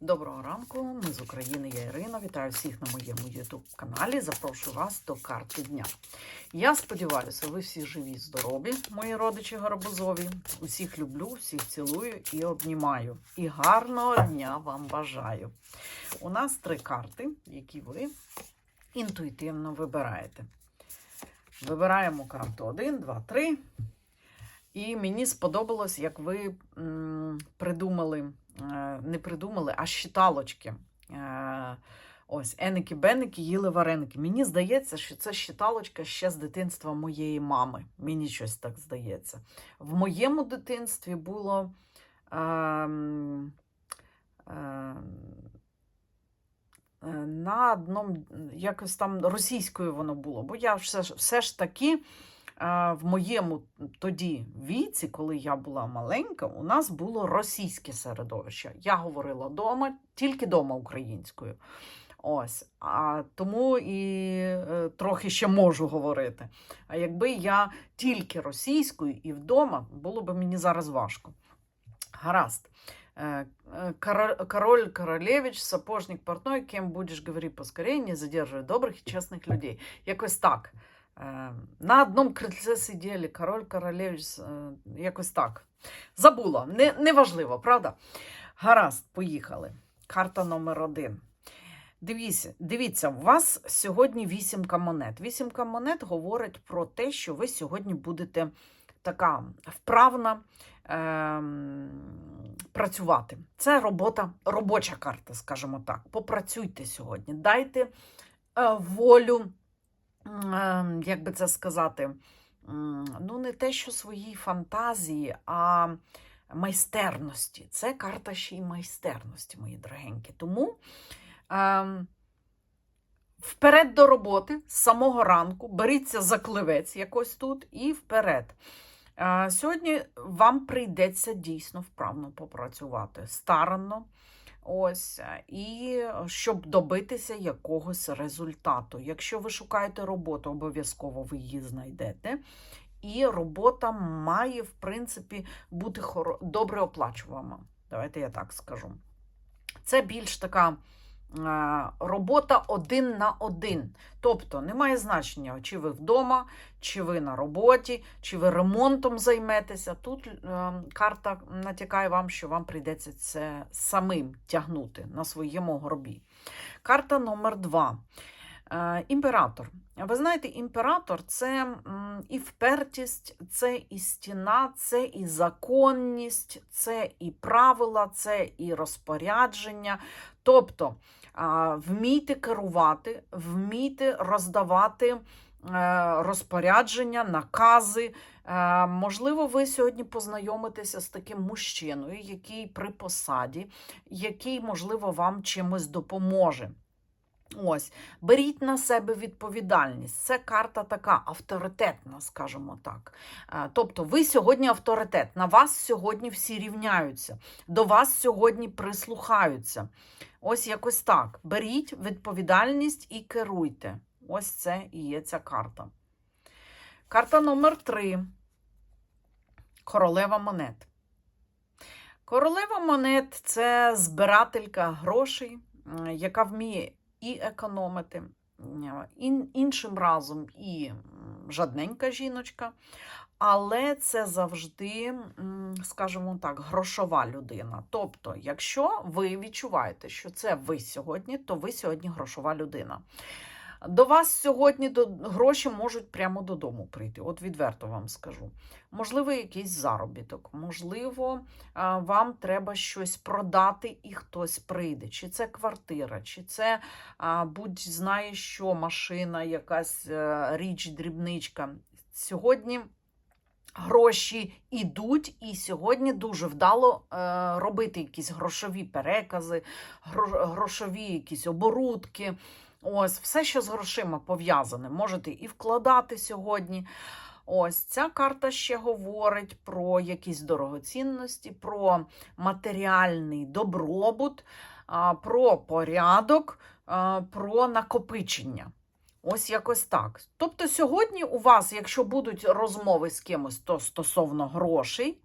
Доброго ранку, ми з України, я Ірина. Вітаю всіх на моєму YouTube каналі. Запрошую вас до карти дня. Я сподіваюся, ви всі живі, здорові, мої родичі гарбузові. Усіх люблю, всіх цілую і обнімаю. І гарного дня вам бажаю. У нас три карти, які ви інтуїтивно вибираєте. Вибираємо карту 1, 2, 3. І мені сподобалось, як ви м, придумали, не придумали, а щиталочки. Е, Ось, еники-беники їли вареники. Мені здається, що це щиталочка ще з дитинства моєї мами. Мені щось так здається. В моєму дитинстві було. ем, е, на одному, якось там російською воно було, бо я все, все ж таки в моєму тоді віці, коли я була маленька, у нас було російське середовище. Я говорила вдома, тільки вдома українською. Ось, а тому і е, трохи ще можу говорити. А якби я тільки російською і вдома, було б мені зараз важко. Гаразд. Е, е, Король Королевич, сапожник портной, кем будеш говорити поскорее, не задержує добрих і чесних людей. Якось так. Е, На одному крильце сиділи король, королевич, е, якось так. Забула, не, неважливо, правда? Гаразд, поїхали. Карта номер один. Дивіться, дивіться, у вас сьогодні вісімка монет. Вісімка монет говорить про те, що ви сьогодні будете така вправна ем, працювати. Це робота, робоча карта, скажімо так. Попрацюйте сьогодні. Дайте е, волю, як би це сказати, ну, не те, що своїй фантазії, а майстерності. Це карта ще й майстерності, мої дорогенькі. Тому. Ем, Вперед до роботи з самого ранку, беріться за кливець якось тут і вперед. Е, Сьогодні вам прийдеться дійсно вправно попрацювати старанно, ось, е, і щоб добитися якогось результату. Якщо ви шукаєте роботу, обов'язково ви її знайдете. І робота має, в принципі, бути добре оплачувана. Давайте я так скажу. Це більш така е, робота один на один. Тобто немає значення, чи ви вдома, чи ви на роботі, чи ви ремонтом займетеся. Тут е, карта натякає вам, що вам прийдеться це самим тягнути на своєму гробі. Карта номер два. Е, Імператор. Ви знаєте, імператор це і впертість, це і стіна, це і законність, це і правила, це і розпорядження. Тобто вмійте керувати, вмійте роздавати е, розпорядження, накази. Е, Можливо, ви сьогодні познайомитеся з таким мужчиною, який при посаді, який, можливо, вам чимось допоможе. Ось, беріть на себе відповідальність. Це карта така авторитетна, скажімо так. Е, Тобто, ви сьогодні авторитет, на вас сьогодні всі рівняються, до вас сьогодні прислухаються. Ось якось так. Беріть відповідальність і керуйте. Ось це і є ця карта. Карта номер три. Королева монет. Королева монет це збирателька грошей, яка вміє і економити, іншим разом і жадненька жіночка, але це завжди, скажімо так, грошова людина. Тобто, якщо ви відчуваєте, що це ви сьогодні, то ви сьогодні грошова людина. До вас сьогодні до гроші можуть прямо додому прийти. От відверто вам скажу. Можливо, якийсь заробіток, можливо, вам треба щось продати, і хтось прийде. Чи це квартира, чи це будь знає що, машина, якась е, річ, дрібничка. Сьогодні. Гроші йдуть, і сьогодні дуже вдало е, робити якісь грошові перекази, гро- грошові якісь оборудки. Ось, все, що з грошима пов'язане, можете і вкладати сьогодні. Ось ця карта ще говорить про якісь дорогоцінності, про матеріальний добробут, про порядок, про накопичення. Ось якось так. Тобто сьогодні у вас, якщо будуть розмови з кимось, то стосовно грошей.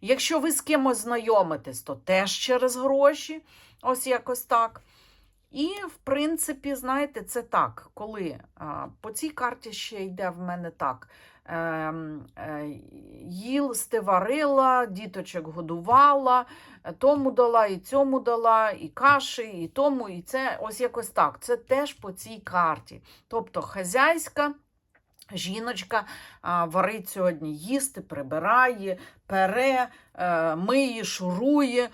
Якщо ви з кимось знайомитесь, то теж через гроші. Ось якось так. І, в принципі, знаєте, це так, коли по цій карті ще йде в мене так. їл, е, їсти варила, діточок годувала, е, тому дала, і цьому дала, і каші, і тому, і це ось якось так. Це теж по цій карті. Тобто хазяйська жіночка а, варить сьогодні їсти, прибирає, пере, е, миє, шурує, е,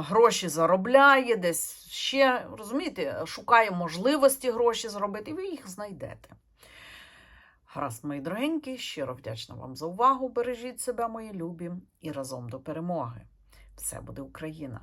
гроші заробляє, десь ще, розумієте, шукає можливості гроші зробити, і ви їх знайдете. Гаразд, мої дорогенькі, щиро вдячна вам за увагу. Бережіть себе, мої любі, і разом до перемоги. Все буде Україна!